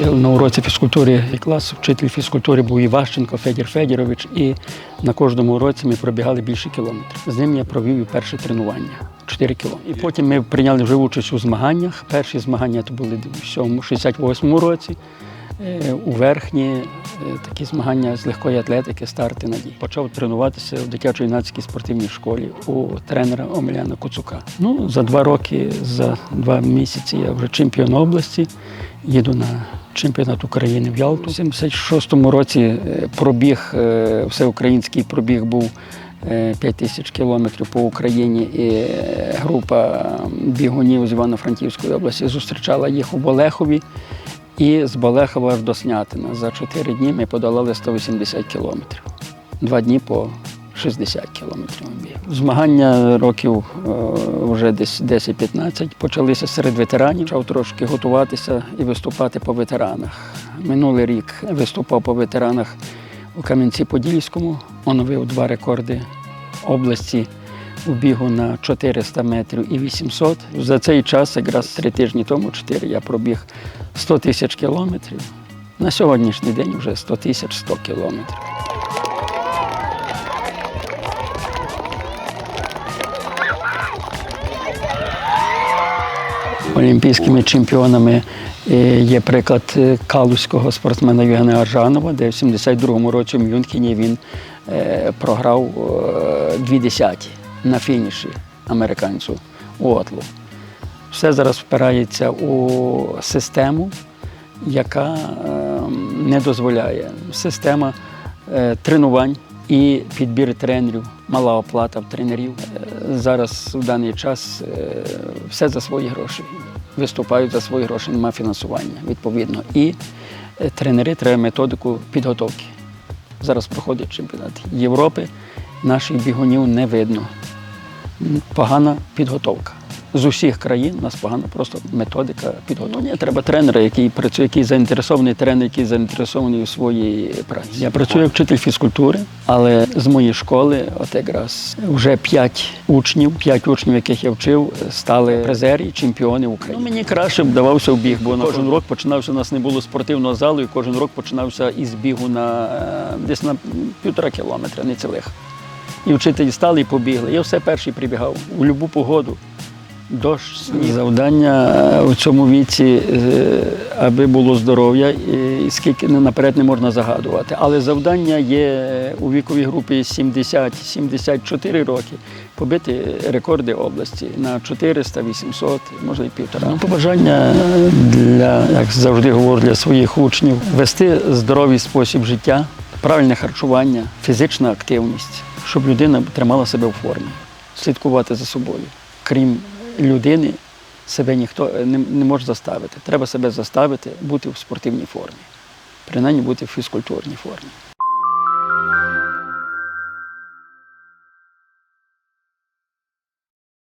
на уроці фізкультури і клас. Вчитель фізкультури був Іващенко Федір Федірович, і на кожному уроці ми пробігали більше кілометрів. З ним я провів і перше тренування 4 кілометри. І потім ми прийняли вже участь у змаганнях. Перші змагання то були в 7 68-му році. Е, У верхні е, такі змагання з легкої атлетики, старти надій. Почав тренуватися в дитячо-юнацькій спортивній школі у тренера Омеляна Куцука. Ну, за два роки, за два місяці я вже чемпіон області, їду на чемпіонат України в Ялту. У 76-му році е, пробіг, е, всеукраїнський пробіг був. 5 тисяч кілометрів по Україні, і е, група бігунів з Івано-Франківської області зустрічала їх у Болехові. І з Болехова аж до Снятина. За 4 дні ми подолали 180 кілометрів. Два дні по 60 кілометрів ми. Змагання років е, вже десь 10-15 почалися серед ветеранів. Почав трошки готуватися і виступати по ветеранах. Минулий рік виступав по ветеранах у Кам'янці-Подільському, оновив два рекорди області у бігу на 400 метрів і 800. За цей час, якраз три тижні тому, чотири, я пробіг 100 тисяч кілометрів. На сьогоднішній день вже 100 тисяч 100 кілометрів. Олімпійськими чемпіонами е, є приклад е, калузького спортсмена Євгена Аржанова, де в 72-му році в Мюнхені він е, програв дві десяті на фініші американцю Уотлу. Все зараз впирається у систему, яка е, не дозволяє. Система тренувань і підбір тренерів, мала оплата в тренерів. Е, Зараз в даний час е, все за свої гроші. Виступають за свої гроші, немає фінансування відповідно. І е, тренери треба методику підготовки. Зараз проходить чемпіонат Європи, наших бігунів не видно. Погана підготовка. З усіх країн у нас погана просто методика підготовки. Ні, треба тренера, який працює, який заінтересований тренер, який заінтересований у своїй праці. Я працюю як вчитель фізкультури, але з моєї школи, от якраз вже п'ять учнів, п'ять учнів, яких я вчив, стали призері, чемпіони України. Ну, мені краще б давався в біг, бо на кожен рок починався. У нас не було спортивного залу, і кожен рок починався із бігу на е, десь на півтора кілометра, не цілих. І вчителі стали і побігли. Я все перший прибігав у будь-яку погоду. Дощ, сніг. Завдання е, у цьому віці, е, аби було здоров'я, і скільки наперед не можна загадувати. Але завдання є у віковій групі 70-74 роки побити рекорди області на 400, 800, може і півтора. Ну, побажання для, як завжди говорю, для своїх учнів вести здоровий спосіб життя, правильне харчування, фізична активність, щоб людина тримала себе в формі, слідкувати за собою. Крім людини, себе ніхто не, не може заставити. Треба себе заставити бути в спортивній формі, принаймні бути в фізкультурній формі.